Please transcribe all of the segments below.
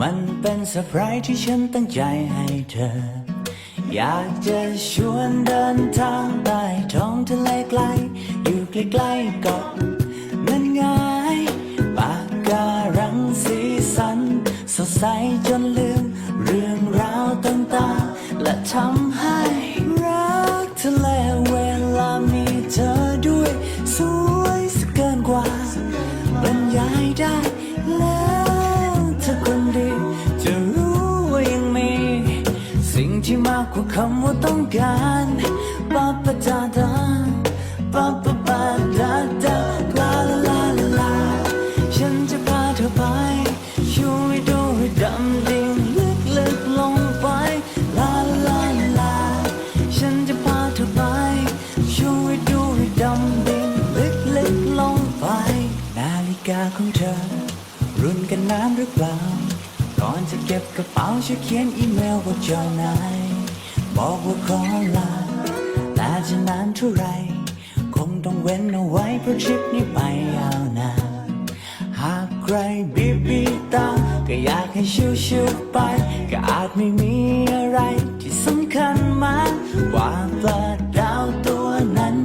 มันเป็นเซอร์ไพรส์ที่ฉันตั้งใจให้เธอ อยากจะชวนเดินทางใต้ท้องทะเลไกล อยู่ใกล้ๆเกับนั่นไงปากการังสีสัน สดใสจนลืม เรื่องราวต่างๆ และทำให้รักทะเลเวลามีเธอด้วย สวยสเกินกว่าบรรยายได้ำว่าต้องการปาปะดาดาปาปะปาดาดาลาลาลาลา ฉันจะพาเธอไปช่วยดูให้ดำดิ่งลึกลึกลงไปลาลาลาลา ฉันจะพาเธอไปช่วยดูให้ดำดิ่งลึกลึกลงไป นาฬิกาของเธอ รุ่นกันน้ำหรือเปล่า ก่อนจะเก็บกระเป๋าช่วยเขียนอีเมลว่าเจ้านาย บอกว่าขอลา แต่จะนานเท่าไร คงต้องเว้นเอาไว้เพราะทริปนี้ไปยาวนานหากใครบีบบีตา ก็อยากให้ชิวๆไป ก็อาจไม่มีอะไรที่สำคัญมากกว่าปลาดาวตัวนั้น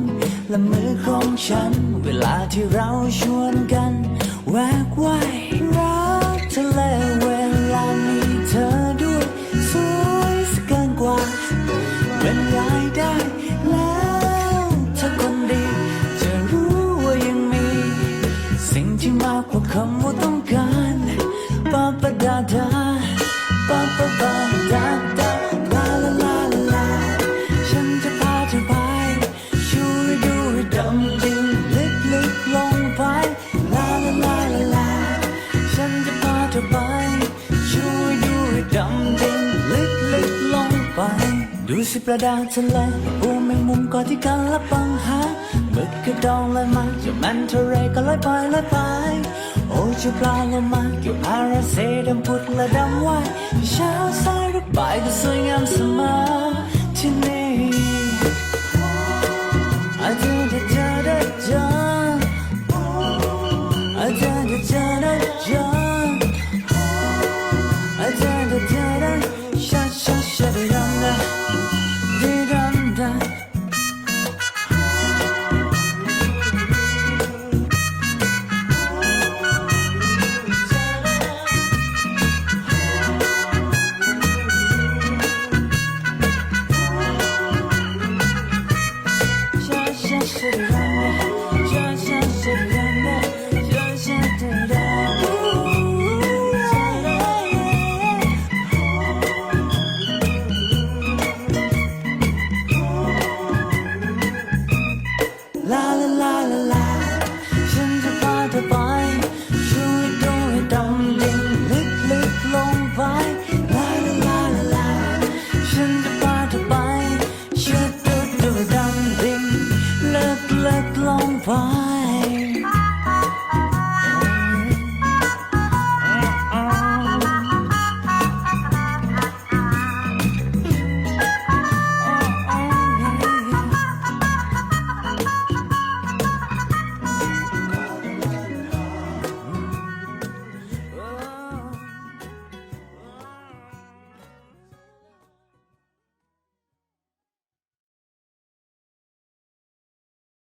และมือของฉัน เวลาที่เราชวนกัน แวกว่ายรักทะเลเวล มากกว่าคำว่าต้องการปาปะดาดาปาปะปาดาดาลาลาลาลาลาฉันจะพาเธอไปช่วยดูให้ดำดิ่งลึกลึกลงไปลาลาลาลาลาฉันจะพาเธอไปช่วยดูให้ดำดิ่งลึกลึกลงไป ดูสิปลาดาทะเลปูแมงมุมก่อที่กันและปังหา มึกกระดองลอยมาเจ้ามันทะเลก็ลอยไปลอยไป โอ้เจ้าปลาโลมาอยู่อาราเซดำพุดและดำว่ายเช้าสายหรือบ่ายก็สวยงามเสมอ apart.